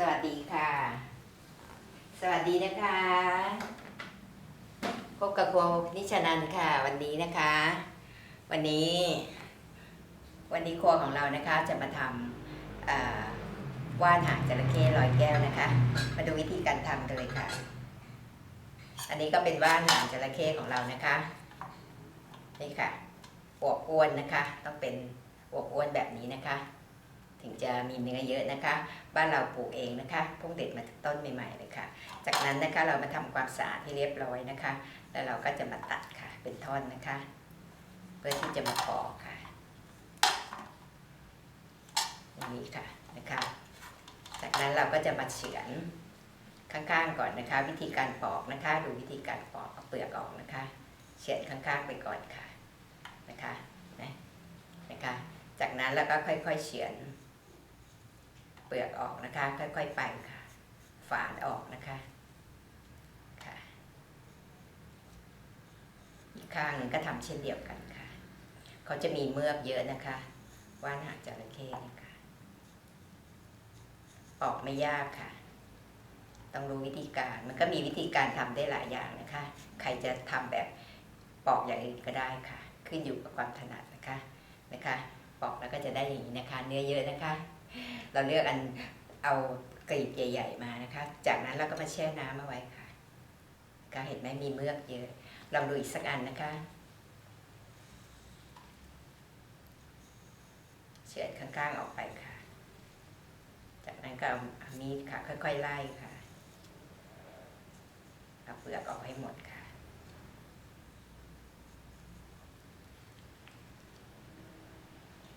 สวัสดีค่ะ สวัสดีนะคะ พบกับครัวนิชนันค่ะ วันนี้นะคะ วันนี้ วันนี้ครัวของเรานะคะจะมาทำว่านหางจระเข้ลอยแก้วนะคะ มาดูวิธีการทำกันเลยค่ะ อันนี้ก็เป็นว่านหางจระเข้ของเรานะคะนี่ค่ะอวบอ้วนนะคะ ต้องเป็นอวบอ้วนแบบนี้นะคะ ถึงจะมีเนื้อเยอะนะคะ บ้านเราปลูกเองนะคะพุ่งเด็ดมาจากต้นใหม่ๆเลยค่ะ จากนั้นนะคะเรามาทำความสะอาดให้เรียบร้อยนะคะ แล้วเราก็จะมาตัดค่ะเป็นท่อนนะคะ เพื่อที่จะมาปอกค่ะอย่างนี้ค่ะนะคะจากนั้นเราก็จะมาเฉือนข้างๆก่อนนะคะ วิธีการปอกนะคะ ดูวิธีการปอกเอาเปลือกออกนะคะเฉือนข้างๆไปก่อนค่ะนะคะนะนะคะ จากนั้นเราก็ค่อยๆเฉือน ลือกออกนะคะ ค่อย ๆ ไปค่ะ ฝานออกนะคะค่ะอีกข้างหนึ่งก็ทำเช่นเดียวกันค่ะ เขาจะมีเมือกเยอะนะคะว่านหางจระเข้นี่ยค่ะออกไม่ยากค่ะ ต้องรู้วิธีการมันก็มีวิธีการทำได้หลายอย่างนะคะ ใครจะทำแบบปอกอย่างอื่นก็ได้ค่ะ ขึ้นอยู่กับความถนัดนะคะนะคะ ปอกแล้วก็จะได้อย่างนี้นะคะ เนื้อเยอะนะคะ เราเลือกอันเอากรีบใหญ่ ๆ มานะคะ จากนั้นเราก็มาแช่น้ำเอาไว้ค่ะก็เห็นไหมมีเมือกเยอะลองดูอีกสักอันนะคะเฉือนข้างๆออกไปค่ะ จากนั้นก็เอามีดค่ะ ค่อยๆไล่ค่ะเอาเปลือกออกให้หมดค่ะ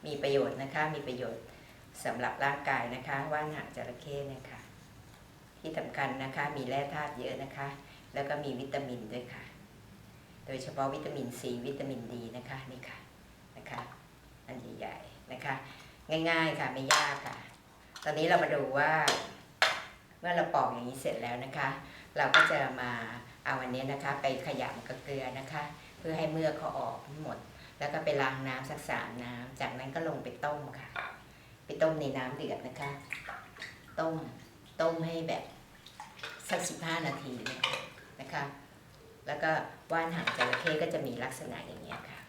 มีประโยชน์นะคะ มีประโยชน์ สำหรับร่างกายนะคะว่านหางจระเข้นี่ค่ะที่สำคัญนะคะมีแร่ธาตุเยอะนะคะ แล้วก็มีวิตามินด้วยค่ะ โดยเฉพาะวิตามินซีวิตามินดีนะคะนี่ค่ะนะคะอันใหญ่ๆนะคะ ง่ายๆค่ะไม่ยากค่ะ ตอนนี้เรามาดูว่า เมื่อเราปอกอย่างนี้เสร็จแล้วนะคะ เราก็จะมาเอาอันนี้นะคะ ไปขยำกับเกลือนะคะ เพื่อให้เมือกเขาออกหมด แล้วก็ไปล้างน้ำสักสามน้ำจากนั้นก็ลงไปต้มค่ะ ไปต้มในน้ำเดือดนะคะ ต้มต้มให้แบบสักสิบห้านาทีนะคะ แล้วก็ว่านหางจระเข้ก็จะมีลักษณะอย่างเงี้ยค่ะ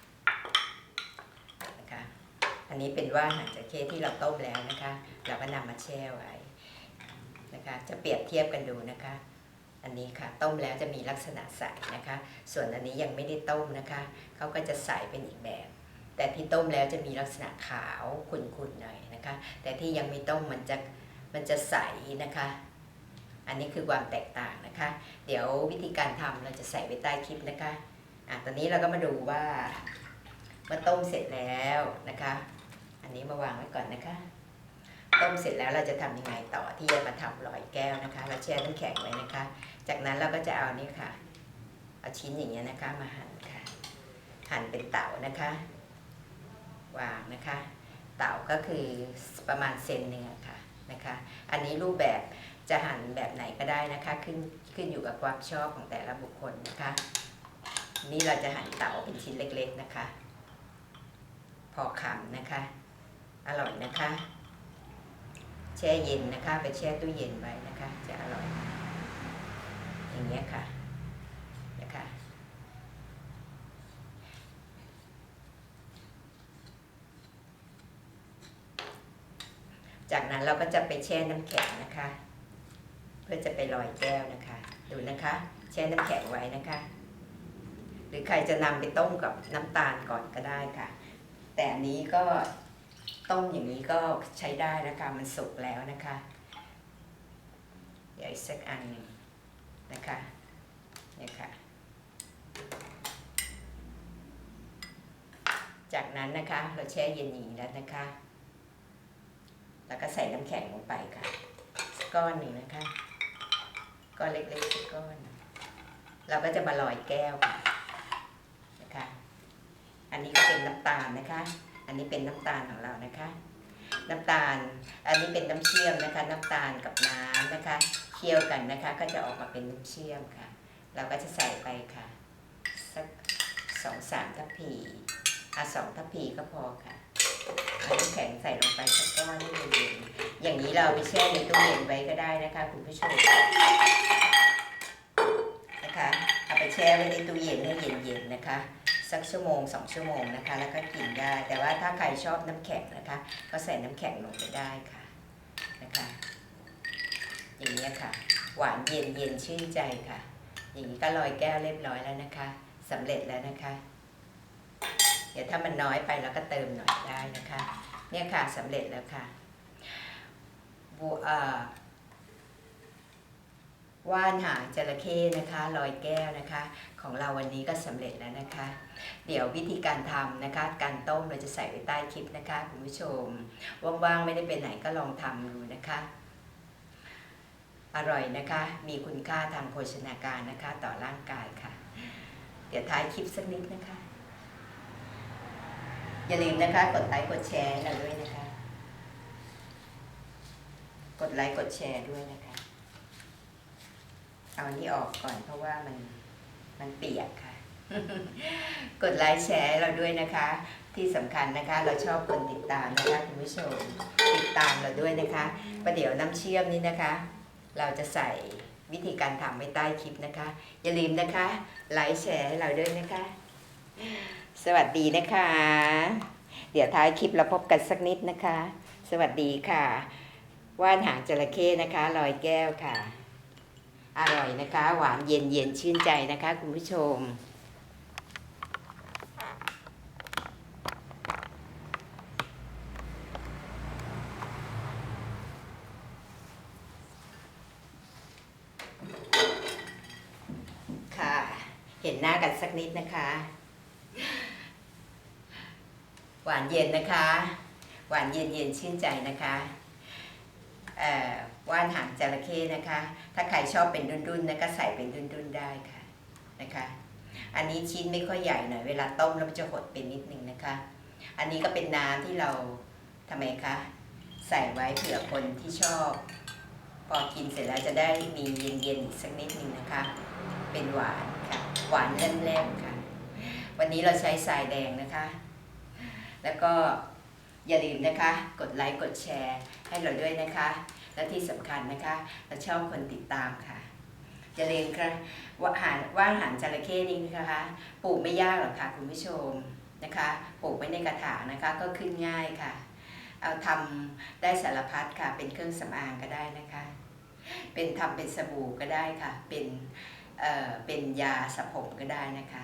นะคะ อันนี้เป็นว่านหางจระเข้ที่เราต้มแล้วนะคะ เราก็นำมาแช่ไว้นะคะ จะเปรียบเทียบกันดูนะคะ อันนี้ค่ะต้มแล้วจะมีลักษณะใสนะคะ ส่วนอันนี้ยังไม่ได้ต้มนะคะ เขาก็จะใสเป็นอีกแบบ แต่ที่ต้มแล้วจะมีลักษณะขาวขุ่นๆหน่อยนะคะ แต่ที่ยังไม่ต้มมันจะมันจะใสนะคะ อันนี้คือความแตกต่างนะคะ เดี๋ยววิธีการทำเราจะใส่ไว้ใต้คลิปนะคะอะตอนนี้เราก็มาดูว่าเมื่อต้มเสร็จแล้วนะคะ อันนี้มาวางไว้ก่อนนะคะ ต้มเสร็จแล้วเราจะทำยังไงต่อที่จะมาทำลอยแก้วนะคะ เราแช่น้ำแข็งไว้นะคะ จากนั้นเราก็จะเอานี่ค่ะ เอาชิ้นอย่างเงี้ยนะคะ มาหั่นค่ะ หั่นเป็นเต๋านะคะ วางนะคะ เต๋าก็คือประมาณเซนหนึ่งอค่ะนะคะอันนี้รูปแบบจะหั่นแบบไหนก็ได้นะคะ ขึ้นขึ้นอยู่กับความชอบของแต่ละบุคคลนะคะ นี่เราจะหั่นเต๋าเป็นชิ้นเล็กๆนะคะ พอคำนะคะ อร่อยนะคะ แช่เย็นนะคะ ไปแช่ตู้เย็นไว้นะคะ จะอร่อย อย่างเงี้ยค่ะ จากนั้นเราก็จะไปแช่น้ำแข็งนะคะ เพื่อจะไปลอยแก้วนะคะ ดูนะคะ แช่น้ำแข็งไว้นะคะ หรือใครจะนำไปต้มกับน้ำตาลก่อนก็ได้ค่ะ แต่อันนี้ก็ต้มอย่างนี้ก็ใช้ได้นะคะ มันสุกแล้วนะคะเดี๋ยวอีกสักอันหนึ่งนะคะเนี่ยค่ะ จากนั้นนะคะเราแช่เย็นอย่างนี้แล้วนะคะ แล้วก็ใส่น้ำแข็งลงไปค่ะสก้อนหนึ่งนะคะ ก้อนเล็กๆสก้อน เราก็จะมาลอยแก้วค่ะนะคะ อันนี้ก็เป็นน้ำตาลนะคะ อันนี้เป็นน้ำตาลของเรานะคะ น้ำตาล อันนี้เป็นน้ำเชื่อมนะคะ น้ำตาลกับน้ำนะคะ เคี่ยวกันนะคะ ก็จะออกมาเป็นน้ำเชื่อมค่ะ เราก็จะใส่ไปค่ะ สักสองสามทัพพีอะสองทัพพีก็พอค่ะ น้ำแข็งใส่ลงไปสักก้อนให้เย็นๆอย่างนี้เราไปแช่ในตู้เย็นไว้ก็ได้นะคะ คุณผู้ชมนะคะเอาไปแช่ไว้ในตู้เย็นให้เย็นๆนะคะ สักชั่วโมงสองชั่วโมงนะคะ แล้วก็กินได้ แต่ว่าถ้าใครชอบน้ำแข็งนะคะ ก็ใส่น้ำแข็งลงไปได้ค่ะนะคะ อย่างนี้ค่ะ หวานเย็นเย็นชื่นใจค่ะ อย่างนี้ก็ลอยแก้วเรียบร้อยแล้วนะคะสำเร็จแล้วนะคะ เดี๋ยวถ้ามันน้อยไปเราก็เติมหน่อยได้นะคะ เนี่ยค่ะสำเร็จแล้วค่ะบัวเอ่อว่านหางจระเข้นะคะลอยแก้วนะคะ ของเราวันนี้ก็สำเร็จแล้วนะคะ เดี๋ยววิธีการทำนะคะ การต้มเราจะใส่ไว้ใต้คลิปนะคะคุณผู้ชมว่างๆไม่ได้ไปไหนก็ลองทำดูนะคะ อร่อยนะคะ มีคุณค่าทางโภชนาการนะคะ ต่อร่างกายค่ะ เดี๋ยวท้ายคลิปสักนิดนะคะ อย่าลืมนะคะ กดไลค์กดแชร์เราด้วยนะคะ กดไลค์กดแชร์ด้วยนะคะ เอาอันนี้ออกก่อนเพราะว่ามันมันเปียกค่ะ กดไลค์แชร์เราด้วยนะคะ ที่สำคัญนะคะ เราชอบคนติดตามนะคะคุณผู้ชมติดตามเราด้วยนะคะประเดี๋ยวน้ำเชื่อมนี้นะคะ เราจะใส่วิธีการทำไว้ใต้คลิปนะคะ อย่าลืมนะคะไลค์แชร์ให้เราด้วยนะคะ สวัสดีนะคะ เดี๋ยวท้ายคลิปเราพบกันสักนิดนะคะ สวัสดีค่ะ ว่านหางจระเข้นะคะลอยแก้วค่ะ อร่อยนะคะ หวานเย็นเย็นชื่นใจนะคะ คุณผู้ชมค่ะเห็นหน้ากันสักนิดนะคะ หวานเย็นนะคะ หวานเย็นเย็นชื่นใจนะคะว่านหางจระเข้นะคะ ถ้าใครชอบเป็นดุนๆนะก็ใส่เป็นดุนๆได้ค่ะนะคะ อันนี้ชิ้นไม่ค่อยใหญ่หน่อยเวลาต้มแล้วมันจะหดเป็นนิดนึงนะคะ อันนี้ก็เป็นน้ำที่เราทำไมคะใส่ไว้เผื่อคนที่ชอบ พอกินเสร็จแล้วจะได้มีเย็นๆอีกสักนิดนึงนะคะ เป็นหวานค่ะหวานเล่มๆค่ะ วันนี้เราใช้ทรายแดงนะคะ แล้วก็อย่าลืมนะคะ กดไลค์ กดแชร์ให้เราด้วยนะคะ และที่สำคัญนะคะ เราชอบคนติดตามค่ะอย่าลืมค่ะว่าหารว่าหารจระเข้นี่นะคะ ปลูกไม่ยากหรอกค่ะคุณผู้ชมนะคะ ปลูกไว้ในกระถางนะคะก็ขึ้นง่ายค่ะ เอาทำได้สารพัดค่ะ เป็นเครื่องสำอางก็ได้นะคะ เป็นทำเป็นสบู่ก็ได้ค่ะ เป็นเอ่อเป็นยาสระผมก็ได้นะคะ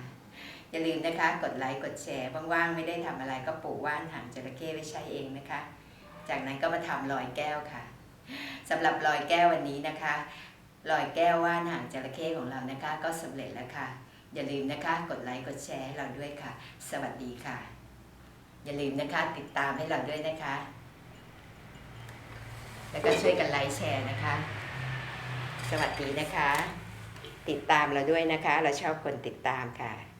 อย่าลืมนะคะ กดไลค์กดแชร์ว่างๆไม่ได้ทำอะไรก็ปลูกว่านหางจระเข้ไว้ใช้เองนะคะ จากนั้นก็มาทำลอยแก้วค่ะสำหรับลอยแก้ววันนี้นะคะลอยแก้วว่านหางจระเข้ของเรานะคะ ก็สำเร็จแล้วค่ะ อย่าลืมนะคะ กดไลค์กดแชร์ให้เราด้วยค่ะ สวัสดีค่ะ อย่าลืมนะคะ ติดตามให้เราด้วยนะคะ แล้วก็ช่วยกันไลค์แชร์นะคะ สวัสดีนะคะ ติดตามเราด้วยนะคะ เราชอบคนติดตามค่ะ